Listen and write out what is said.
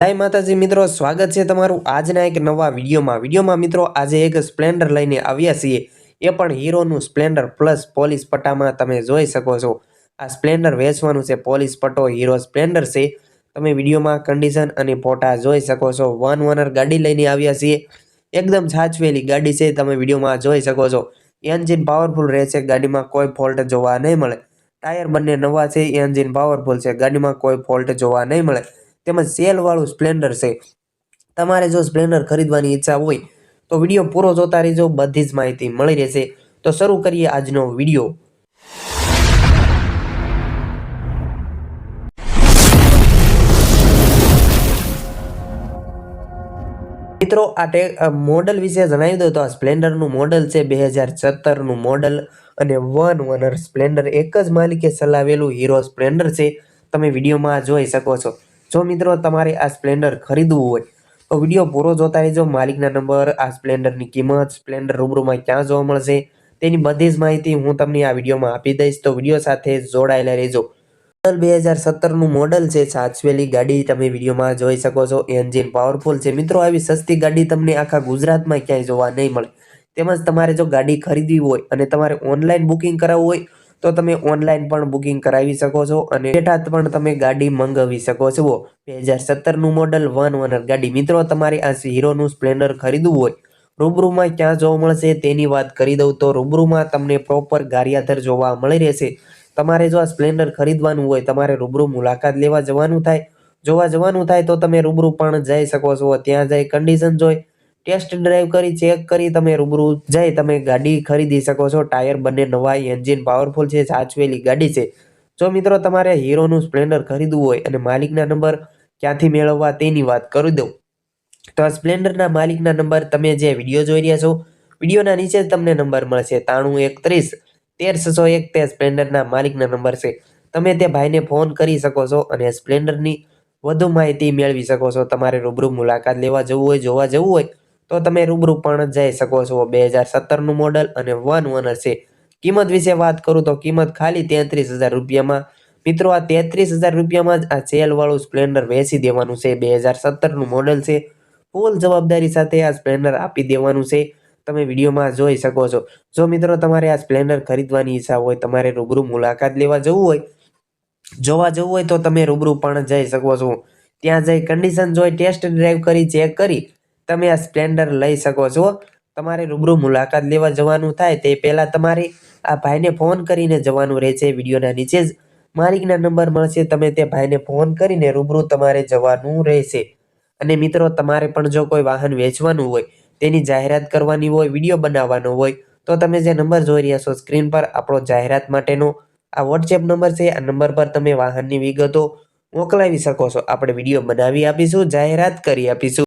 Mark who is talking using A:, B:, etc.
A: જય માતાજી, મિત્રો, સ્વાગત છે તમારું આજના એક નવા વિડીયોમાં. વિડીયોમાં, મિત્રો, આજે એક સ્પ્લેન્ડર લઈને આવ્યા છીએ. એ પણ હીરોનું સ્પ્લેન્ડર પ્લસ પોલીસ પટ્ટામાં તમે જોઈ શકો છો. આ સ્પ્લેન્ડર વેચવાનું છે, પોલીસ પટ્ટો, હીરો સ્પ્લેન્ડર છે. તમે વિડીયોમાં કન્ડિશન અને ફોટા જોઈ શકો છો. વન ઓનર ગાડી લઈને આવ્યા છીએ. એકદમ સાચવેલી ગાડી છે, તમે વિડીયોમાં જોઈ શકો છો. એન્જિન પાવરફુલ રહેશે, ગાડીમાં કોઈ ફોલ્ટ જોવા નહીં મળે. ટાયર બંને નવા છે એન્જિન પાવરફુલ છે, ગાડીમાં કોઈ ફોલ્ટ જોવા નહીં મળે. તેમજ સેલવાળું સ્પ્લેન્ડર છે. તમારે જો સ્પ્લેન્ડર ખરીદવાની ઈચ્છા હોય, તો વીડિયો પૂરો જોતા રહેજો, બધી જ માહિતી મળી રહેશે. તો શરૂ કરીએ આજનો વીડિયો. મિત્રો, આ ટે મોડલ વિશે જણાવી દઉં તો આ સ્પ્લેન્ડરનું મોડલ છે બે હજાર સત્તરનું મોડલ અને વન ઓનર સ્પ્લેન્ડર. એક જ માલિકે ચલાવેલું હીરો સ્પ્લેન્ડર છે. તમે વિડીયોમાં જોઈ શકો છો. જો મિત્રો તમારે આ સ્પ્લેન્ડર ખરીદવું હોય, તો વીડિયો પૂરો જોતા રહેજો. માલિકના નંબર, આ સ્પ્લેન્ડરની કિંમત, સ્પ્લેન્ડર રૂબરૂમાં ક્યાં જોવા મળશે, તેની બધી જ માહિતી હું તમને આ વિડીયોમાં આપી દઈશ. તો વીડિયો સાથે જોડાયેલા રહેજો. મોડલ બે હજાર સત્તરનું મોડલ છે સાચવેલી ગાડી. તમે વિડીયોમાં જોઈ શકો છો, એન્જિન પાવરફુલ છે. મિત્રો, આવી સસ્તી ગાડી તમને આખા ગુજરાતમાં ક્યાંય જોવા નહીં મળે. તેમજ તમારે જો ગાડી ખરીદવી હોય અને તમારે ઓનલાઈન બુકિંગ કરાવવું હોય તો તમે ઓનલાઈન પણ બુકિંગ કરાવી શકો છો અને બેઠા પણ તમે ગાડી મંગાવી શકો છો. બે હજાર સત્તરનું મોડલ વન ઓનર ગાડી. મિત્રો, તમારે આ હીરોનું સ્પ્લેન્ડર ખરીદવું હોય, રૂબરૂમાં ક્યાં જોવા મળશે તેની વાત કરી દઉં તો રૂબરૂમાં તમને પ્રોપર ગારિયાધર જોવા મળી રહેશે. તમારે જો આ સ્પ્લેન્ડર ખરીદવાનું હોય, તમારે રૂબરૂ મુલાકાત લેવા જવાનું થાય. જોવા જવાનું થાય તો તમે રૂબરૂ પણ જઈ શકો છો. ત્યાં જઈ કન્ડિશન જોઈ ટેસ્ટ ડ્રાઈવ કરી, ચેક કરી, તમે રૂબરૂ જઈ, તમે ગાડી ખરીદી શકો છો. ટાયર બંને નવા એન્જિન પાવરફુલ છે, સાચવેલી ગાડી છે. જો મિત્રો તમારે હીરોનું સ્પ્લેન્ડર ખરીદવું હોય અને માલિકના નંબર ક્યાંથી મેળવવા તેની વાત કરી દઉં. તો આ સ્પ્લેન્ડરના માલિકના નંબર તમે જે વીડિયો જોઈ રહ્યા છો, વિડીયોના નીચે જ તમને નંબર મળશે. ત્રાણું એકત્રીસ તેર છસો એક તે સ્પ્લેન્ડરના માલિકના નંબર છે. તમે તે ભાઈને ફોન કરી શકો છો અને સ્પ્લેન્ડરની વધુ માહિતી મેળવી શકો છો. તમારે રૂબરૂ મુલાકાત લેવા જવું હોય, જોવા જવું હોય તો તમે રૂબરૂ પણ જઈ શકો છો બે હજાર સત્તરનું મોડલ અને વન ઓનર છે. કિંમત વિશે વાત કરું તો કિંમત ખાલી તેત્રીસ હજાર રૂપિયામાં. મિત્રો, આ તેત્રીસ હજાર રૂપિયામાં જ આ સેલવાળું સ્પ્લેન્ડર વેચી દેવાનું છે. બે હજાર સત્તરનું મોડલ છે. ફૂલ જવાબદારી સાથે આ સ્પ્લેન્ડર આપી દેવાનું છે. તમે વિડીયોમાં જોઈ શકો છો. જો મિત્રો, તમારે આ સ્પ્લેન્ડર ખરીદવાની ઈચ્છા હોય, તમારે રૂબરૂ મુલાકાત લેવા જવું હોય, જોવા જવું હોય, તો તમે રૂબરૂ પણ જઈ શકો છો. ત્યાં જઈ કન્ડિશન જોઈ ટેસ્ટ ડ્રાઈવ કરી ચેક કરી તમે આ સ્પ્લેન્ડર લઈ શકો છો. તમારે રૂબરૂ મુલાકાત લેવા જવાનું થાય તે પહેલાં તમારે આ ભાઈને ફોન કરીને જવાનું રહેશે વિડીયોના નીચે જ. માલિકના નંબર મળશે, તમે તે ભાઈને ફોન કરીને રૂબરૂ તમારે જવાનું રહેશે. અને મિત્રો, તમારે પણ જો કોઈ વાહન વેચવાનું હોય, તેની જાહેરાત કરવાની હોય, વીડિયો બનાવવાનો હોય, તો તમે જે નંબર જોઈ રહ્યા છો સ્ક્રીન પર, આપણો જાહેરાત માટેનો આ વોટ્સએપ નંબર છે. આ નંબર પર તમે વાહનની વિગતો મોકલાવી શકો છો. આપણે વીડિયો બનાવી આપીશું, જાહેરાત કરી આપીશું.